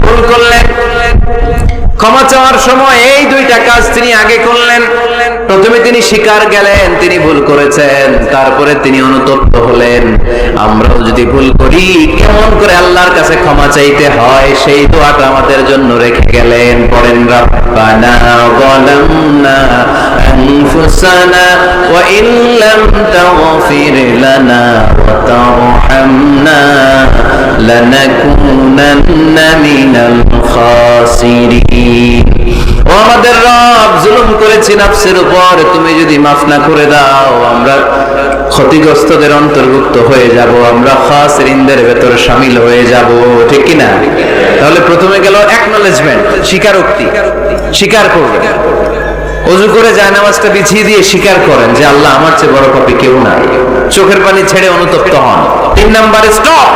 ভুল করলেন। ক্ষমা চাওয়ার সময় এই দুইটা কাজ তিনি আগে করলেন। প্রথমে তিনি স্বীকার গেলেন, তিনি ভুল করেছেন। তারপরে তিনি অনুতপ্ত হলেন। আমরাও যদি ভুল করি, কেমন করে আল্লাহর কাছে ক্ষমা চাইতে হয়, সেই দোয়াটা আমাদের জন্য রেখে গেলেন। আনফুসানা ওয়া ইন লাম তাগফির লানা লানাকুনান্না মিনাল খাসিরিন ও আমাদের রব, জুলুম করেছি নাফসের উপর, তুমি যদি মাফ না করে দাও, আমরা ক্ষতিগ্রস্তদের অন্তর্ভুক্ত হয়ে যাব, আমরা খাসিরিনদের ভেতর শামিল হয়ে যাব, ঠিক কি না? তাহলে প্রথমে গেল অ্যাকনলেজমেন্ট স্বীকারোক্তি, স্বীকার করবেন অজু করে যায় নামাজটা বিছিয়ে দিয়ে স্বীকার করেন যে আল্লাহ আমার চেয়ে বড় পাপি কেউ নাই। চোখের পানি ছেড়ে অনুতপ্ত হন। তিন নম্বরে স্টপ